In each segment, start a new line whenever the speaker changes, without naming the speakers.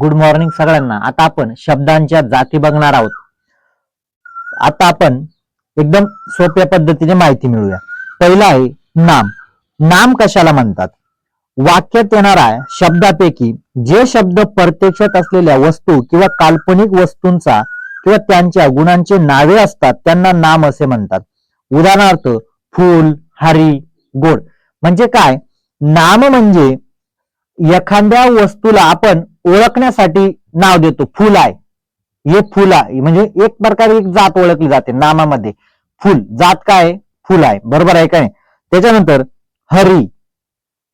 Good morning सगळ्यांना. आता आपण शब्दांच्या जाती बघणार आहोत. आता आपण एकदम सोप्या पद्धतीने माहिती मिळूया. पहिला आहे नाम. नाम कशाला म्हणतात? वाक्यात येणारा शब्दापैकी जे शब्द प्रत्यक्षात असलेल्या वस्तू किंवा काल्पनिक वस्तूंचा किंवा त्यांच्या गुणांचे नावे असतात त्यांना नाम असे म्हणतात. उदाहरणार्थ फूल हरी गोड. म्हणजे काय? नाम म्हणजे एखाद्या वस्तूला आपण ओळखण्यासाठी नाव देतो. फुल आहे हे फुल आहे म्हणजे एक प्रकारे एक जात ओळखली जाते नामामध्ये. फुल. जात काय? फुल आहे बरोबर आहे काय त्याच्यानंतर हरी.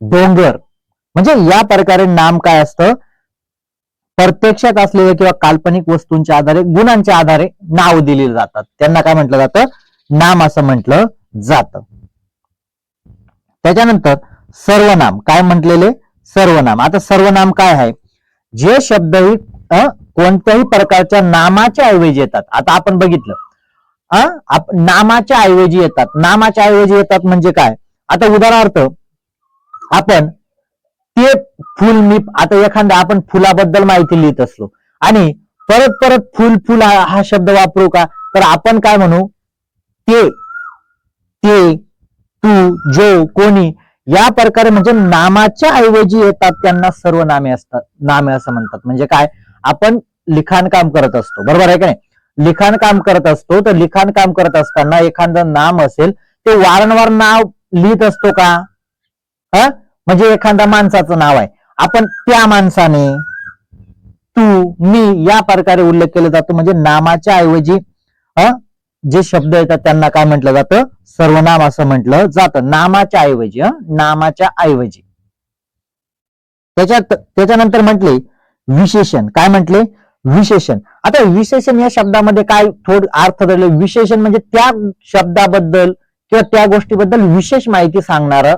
डोंगर. म्हणजे या प्रकारे नाम काय असतं? प्रत्यक्षात असलेल्या किंवा काल्पनिक वस्तूंच्या आधारे गुणांच्या आधारे नाव दिले जातात. त्यांना काय म्हटलं जातं? नाम असं म्हटलं जातं. त्याच्यानंतर सर्वनाम. काय म्हटलेले? सर्वनाम. आता सर्वनाम काय आहे? जे शब्द ही कोणत्याही प्रकारच्या नामाच्या ऐवजी येतात. आता आपण बघितलं. आप- नामाच्या ऐवजी येतात. नामाच्या ऐवजी येतात म्हणजे काय? आता उदाहरणार्थ आपण ते फुल मी आता एखाद्या आपण फुलाबद्दल माहिती लिहित असलो आणि परत परत फुल फुल हा शब्द वापरू का? तर आपण काय म्हणू? ते ते तू जो कोणी या प्रकारे म्हणजे नामाच्या ऐवजी येतात त्यांना सर्व नामे असतात. नामे असं म्हणतात. म्हणजे काय? आपण लिखाण काम करत असतो. बरोबर आहे का नाही? लिखाण काम करत असतो. तर लिखाण काम करत असताना एखादं नाम असेल ते वारंवार नाव लिहित असतो का? हा? म्हणजे एखाद्या माणसाचं नाव आहे. आपण त्या माणसाने तू मी या प्रकारे उल्लेख केला जातो. म्हणजे नामाच्या ऐवजी अ, जे शब्द येतात त्यांना काय म्हटलं जातं? सर्वनाम असं म्हटलं जातं. नामाच्या ऐवजी नामाच्या ऐवजी. त्याच्यात त्याच्यानंतर म्हटले विशेषण. काय म्हटले? विशेषण. आता विशेषण या शब्दामध्ये काय थोड अर्थ धरले? विशेषण म्हणजे त्या शब्दाबद्दल किंवा त्या गोष्टीबद्दल विशेष माहिती सांगणारा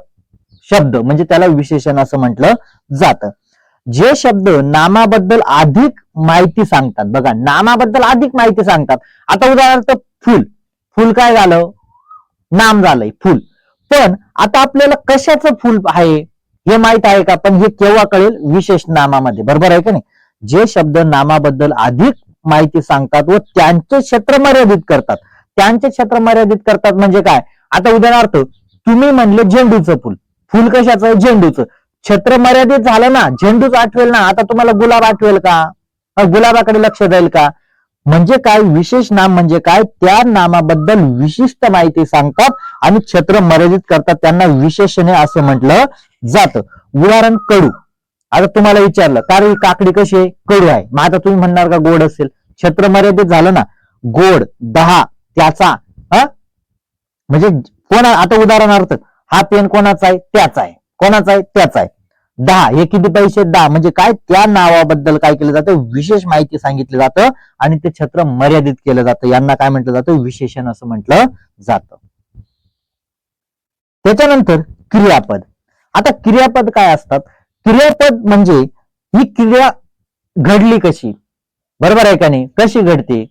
शब्द. म्हणजे त्याला विशेषण असं म्हटलं जातं. जे शब्द नामाबद्दल अधिक माहिती सांगतात. बघा नामाबद्दल अधिक माहिती सांगतात. आता उदाहरणार्थ फुल. फुल काय झालं? नाम झालंय फुल. पण आता आपल्याला कशाचं फुल आहे हे माहीत आहे का? पण हे केव्हा कळेल? विशेष नामामध्ये. बरोबर आहे का नाही? जे शब्द नामाबद्दल अधिक माहिती सांगतात व त्यांचे क्षेत्र मर्यादित करतात. त्यांचे क्षेत्र मर्यादित करतात म्हणजे काय? आता उदाहरणार्थ तुम्ही म्हणले झेंडूचं फुल. फुल कशाचं आहे? झेंडूचं. क्षेत्र मर्यादित झालं ना झेंडूच आठवेल ना. आता तुम्हाला गुलाब आठवेल का? गुलाबाकडे लक्ष जाईल का? म्हणजे काय? विशेष नाम म्हणजे काय? त्या नामाबद्दल विशिष्ट माहिती सांगतात आणि क्षेत्र मर्यादित करतात. त्यांना विशेषणे असं म्हटलं जातं. उदाहरण कडू. आता तुम्हाला विचारलं कारण ही काकडी कशी आहे? कडू आहे. मग आता तुम्ही म्हणणार का गोड असेल? क्षेत्र मर्यादित झालं ना. गोड दहा त्याचा हा? म्हणजे कोणा आता उदाहरणार्थ हा पेन कोणाचा आहे? त्याचा आहे. कोणाचा आहे? त्याचा आहे. दहा. हे किती पैसे दहा. म्हणजे काय? त्या नावाबद्दल काय केलं जातं? विशेष माहिती सांगितलं जातं आणि ते छत्र मर्यादित केलं जातं. यांना काय म्हटलं जातं? विशेषण असं म्हटलं जातं. त्याच्यानंतर क्रियापद. आता क्रियापद काय असतात? क्रियापद म्हणजे ही क्रिया घडली कशी? बरोबर आहे का नाही? कशी घडते?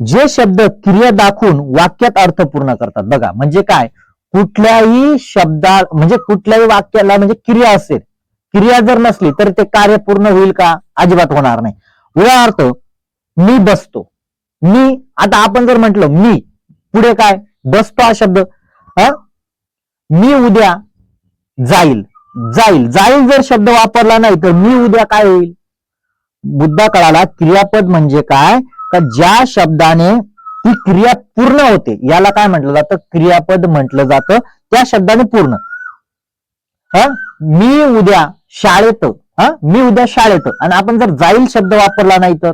जे शब्द क्रिया दाखवून वाक्यात अर्थ पूर्ण करतात. बघा म्हणजे काय? कुठल्याही शब्दा म्हणजे कुठल्याही वाक्याला म्हणजे क्रिया असेल क्रिया जर नसली तर ते कार्य पूर्ण होईल का? अजिबात होणार नाही. उदाहरणार्थ मी बसतो. मी आता आपण जर म्हटलं मी पुढे काय? बसतो हा शब्द. मी उद्या जाईल. जाईल. जाईल जर शब्द वापरला नाही तर मी उद्या काय होईल? मुद्दा कळाला क्रियापद म्हणजे काय? का ज्या शब्दाने ती क्रिया पूर्ण होते. याला काय म्हटलं जातं? क्रियापद म्हटलं जातं. त्या शब्दाने पूर्ण. हा? मी उद्या शाळेत हा? मी उद्या शाळेत. आणि आपण जर जाईल शब्द वापरला नाही तर?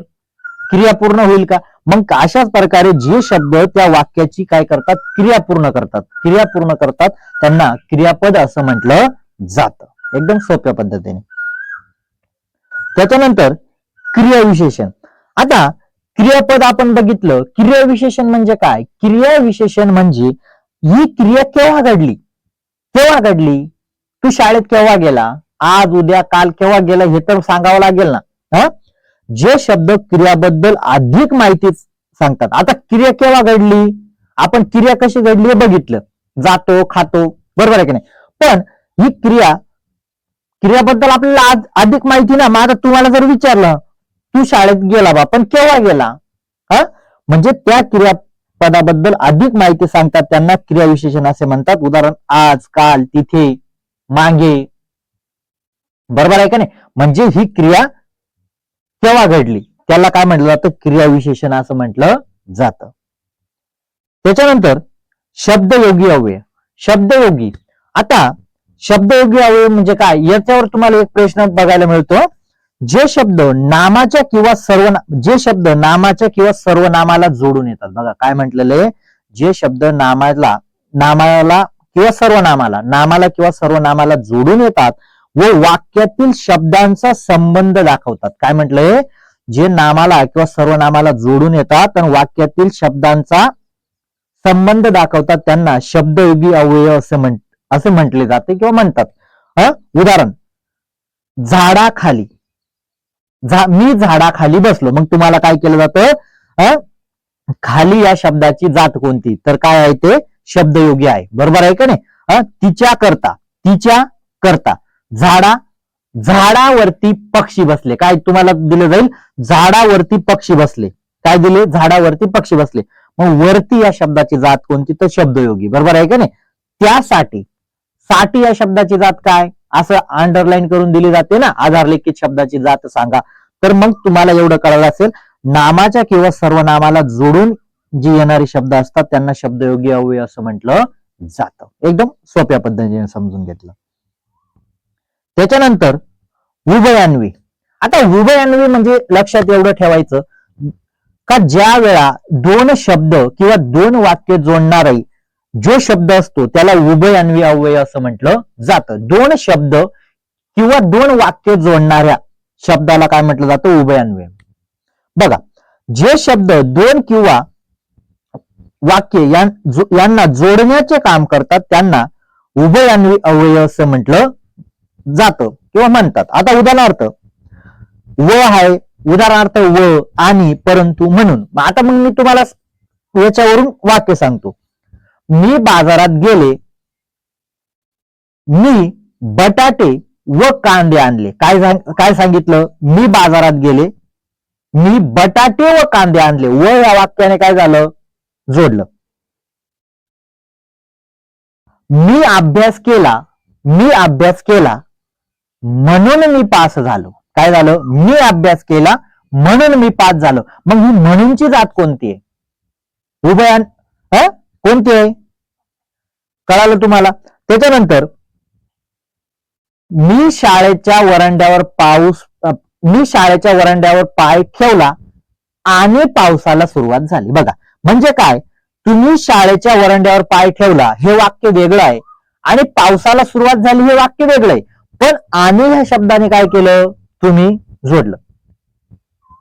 क्रिया पूर्ण होईल का? मग अशाच प्रकारे जे शब्द त्या वाक्याची काय करतात? क्रिया पूर्ण करतात. क्रिया पूर्ण करतात. त्यांना क्रियापद असं म्हटलं जातं. एकदम सोप्या पद्धतीने. त्याच्यानंतर क्रियाविशेषण. आता क्रियापद आपण बघितलं क्रियाविशेषण म्हणजे काय? क्रियाविशेषण म्हणजे ही क्रिया केव्हा घडली? केव्हा घडली? तू शाळेत केव्हा गेला? आज उद्या काल केव्हा गेला? हे तर सांगावं लागेल ना. हा? जे शब्द क्रियाबद्दल अधिक माहिती सांगतात. आता क्रिया केव्हा घडली? आपण क्रिया कशी घडली हे बघितलं. जातो खातो बरोबर आहे की नाही? पण ही क्रिया क्रियाबद्दल आपल्याला आज अधिक माहिती ना मग आता तुम्हाला जर विचारलं तू शाळेत गेला बा पण केव्हा गेला? हा? म्हणजे त्या क्रियापदाबद्दल अधिक माहिती सांगतात त्यांना क्रियाविशेषण असे म्हणतात. उदाहरण आज काल तिथे मागे. बरोबर आहे का नाही? म्हणजे ही क्रिया केव्हा घडली? त्याला काय म्हटलं जातं? क्रियाविशेषण असं म्हटलं जातं. त्याच्यानंतर शब्दयोगी अव्यय शब्दयोगी. आता शब्दयोगी अवयव म्हणजे काय? याच्यावर तुम्हाला एक प्रश्न बघायला मिळतो. जे शब्द नामाच्या किंवा सर्व जे शब्द नामाच्या किंवा सर्वनामाला जोडून येतात. बघा काय म्हटलेलं आहे? जे शब्द नामाला नामाला किंवा सर्वनामाला नामाला किंवा सर्वनामाला जोडून येतात व वाक्यातील शब्दांचा संबंध दाखवतात. काय म्हटलंय? जे नामाला किंवा सर्वनामाला जोडून येतात आणि वाक्यातील शब्दांचा संबंध दाखवतात त्यांना शब्दयोगी अवयव असे म्हण असे म्हटले जाते किंवा म्हणतात. उदाहरण झाडाखाली. मी झाडाखाली बसलो. मग तुम्हाला काय केलं जातं? अं? खाली या शब्दाची जात कोणती? तर काय आहे ते? शब्दयोगी आहे. बरोबर आहे का नाही? तिच्या करता. तिच्या करता. झाडा झाडावरती पक्षी बसले. काय तुम्हाला दिलं जाईल? झाडावरती पक्षी बसले. काय दिले? झाडावरती पक्षी बसले. मग वरती या शब्दाची जात कोणती? तर शब्दयोगी. बरोबर आहे का नाही? त्यासाठी साठी या शब्दाची जात काय? असं अंडरलाईन करून दिली जाते ना आधार लिखित शब्दाची जात सांगा. तर मग तुम्हाला एवढं कळलं असेल नामाच्या किंवा सर्वनामाला जोडून जी येणारी शब्द असतात त्यांना शब्दयोगी अवयव असं म्हटलं जातं. एकदम सोप्या पद्धतीने समजून घेतलं. त्याच्यानंतर उभयान्वी. आता उभयान्वी म्हणजे लक्षात एवढं ठेवायचं का ज्या वेळा दोन शब्द किंवा दोन वाक्य जोडणारे जो शब्द असतो त्याला उभयान्वी अव्यय असं म्हटलं जातं. दोन शब्द किंवा दोन वाक्य जोडणाऱ्या शब्दाला काय म्हटलं जातं? उभयान्वय बघा जे शब्द दोन किंवा वाक्य यांना जोडण्याचे काम करतात त्यांना उभयान्वी अव्यय असं म्हटलं जातं किंवा म्हणतात. आता उदाहरणार्थ व आहे उदाहरणार्थ व आणि परंतु म्हणून. आता मग मी तुम्हाला याच्यावरून वाक्य सांगतो. मी बाजारात गेले मी बटाटे व कांदे आणले. काय काय सांगितलं? मी बाजारात गेले मी बटाटे व कांदे आणले. व या वाक्याने काय झालं? जोडलं. मी अभ्यास केला मी अभ्यास केला म्हणून मी पास झालो. काय झालं? मी अभ्यास केला म्हणून मी पास झालो. मग ही म्हणूनची जात कोणती आहे? उभयान कोणती आहे? कळालं तुम्हाला? त्याच्यानंतर मी शाळेच्या वरांड्यावर पाऊस मी शाळेच्या वरांड्यावर पाय ठेवला आणि पावसाला सुरुवात झाली. बघा म्हणजे काय? तुम्ही शाळेच्या वरांड्यावर पाय ठेवला हे वाक्य वेगळं आहे. आणि पावसाला सुरुवात झाली हे वाक्य वेगळं आहे. पण आणि ह्या शब्दाने काय केलं? तुम्ही जोडलं.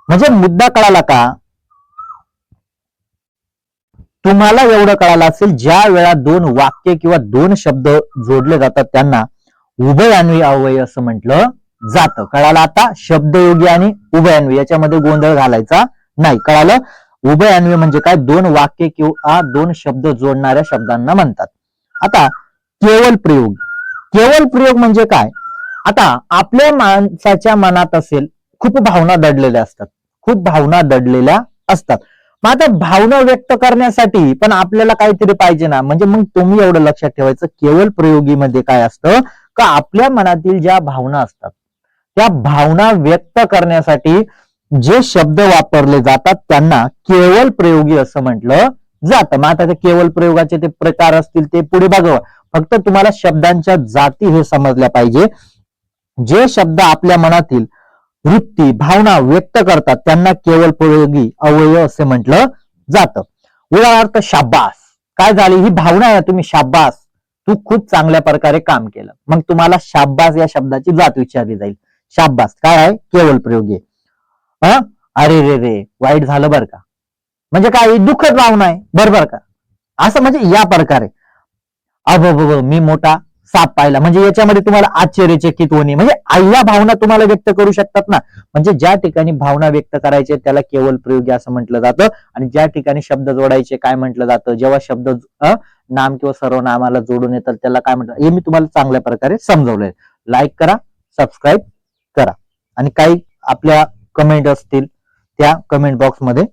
म्हणजे मुद्दा कळाला का? तुम्हाला एवढं कळालं असेल ज्या वेळा दोन वाक्य किंवा दोन शब्द जोडले जातात त्यांना उभयान्वी अवयव असं म्हटलं जातं. कळालं आता? शब्दयोगी आणि उभयान्वी याच्यामध्ये गोंधळ घालायचा नाही. कळालं? उभयान्वी म्हणजे काय? दोन वाक्य किंवा दोन शब्द जोडणाऱ्या शब्दांना म्हणतात. आता केवल प्रयोग. केवल प्रयोग म्हणजे काय? आता आपल्या माणसाच्या मनात असेल खूप भावना दडलेल्या असतात. खूप भावना दडलेल्या असतात. मग आता भावना व्यक्त करण्यासाठी पण आपल्याला काहीतरी पाहिजे ना. म्हणजे मग तुम्ही एवढं लक्षात ठेवायचं केवळ प्रयोगीमध्ये काय असतं? का आपल्या मनातील ज्या भावना असतात त्या भावना व्यक्त करण्यासाठी जे शब्द वापरले जातात त्यांना केवळ प्रयोगी असं म्हटलं जातं. मग आता ते केवळ प्रयोगाचे ते प्रकार असतील ते पुढे बघावं. फक्त तुम्हाला शब्दांच्या जाती हे समजल्या पाहिजे. जे शब्द आपल्या मनातील वृत्ती भावना व्यक्त करतात. त्यांना केवळ प्रयोगी अवयव असे म्हटलं जातं. उदाहरणार्थ शाब्बास. काय झाली? ही भावना आहे तुम्ही शाब्बास. तू खूप चांगल्या प्रकारे काम केलं. मग तुम्हाला शाब्बास या शब्दाची जात विचारली जाईल. शाब्बास. काय आहे? केवळ प्रयोगी अरे रे रे वाईट झालं बरं का? म्हणजे काय? दुःखद भावना आहे. बरोबर का? असं म्हणजे या प्रकारे. अभ मी मोठा साप पाहिला. म्हणजे याच्यामध्ये तुम्हाला आश्चर्यचकित होणे. म्हणजे ह्या भावना तुम्हाला व्यक्त करू शकतात ना. म्हणजे ज्या ठिकाणी भावना व्यक्त करायचे त्याला केवळ प्रयोगी असं म्हटलं जातं. आणि ज्या ठिकाणी शब्द जोडायचे काय म्हटलं जातं? जेव्हा शब्द नाम किंवा सर्वनामाला जोडून येतात त्याला काय म्हणतात हे मी तुम्हाला चांगल्या प्रकारे समजवलंय. लाईक करा सबस्क्राईब करा. आणि काही आपल्या कमेंट असतील त्या कमेंट बॉक्समध्ये